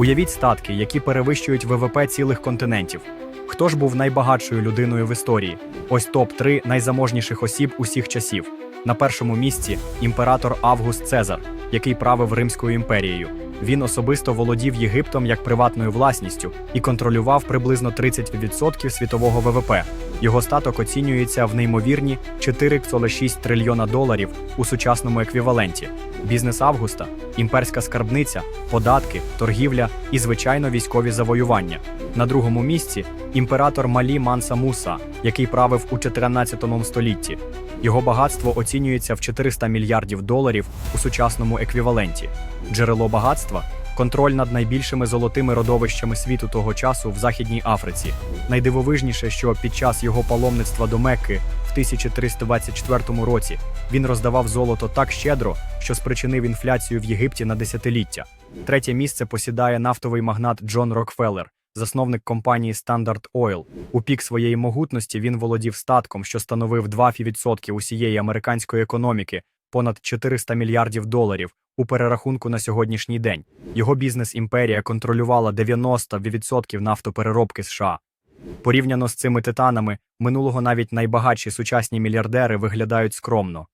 Уявіть статки, які перевищують ВВП цілих континентів. Хто ж був найбагатшою людиною в історії? Ось топ 3 найзаможніших осіб усіх часів. На першому місці імператор Август Цезар, який правив Римською імперією. Він особисто володів Єгиптом як приватною власністю і контролював приблизно 30% світового ВВП. Його статок оцінюється в неймовірні 4,6 трильйона доларів у сучасному еквіваленті. Бізнес Августа, імперська скарбниця, податки, торгівля і, звичайно, військові завоювання. На другому місці імператор Малі Манса Муса, який правив у 14 столітті. Його багатство оцінюється в 400 мільярдів доларів у сучасному еквіваленті. Джерело багатства контроль над найбільшими золотими родовищами світу того часу в Західній Африці. Найдивовижніше, що під час його паломництва до Мекки в 1324 році він роздавав золото так щедро, що спричинив інфляцію в Єгипті на десятиліття. Третє місце посідає нафтовий магнат Джон Рокфеллер, засновник компанії Standard Oil. У пік своєї могутності він володів статком, що становив 2% усієї американської економіки, понад 400 мільярдів доларів у перерахунку на сьогоднішній день. Його бізнес-імперія контролювала 90% нафтопереробки США. Порівняно з цими титанами, минулого навіть найбагатші сучасні мільярдери виглядають скромно.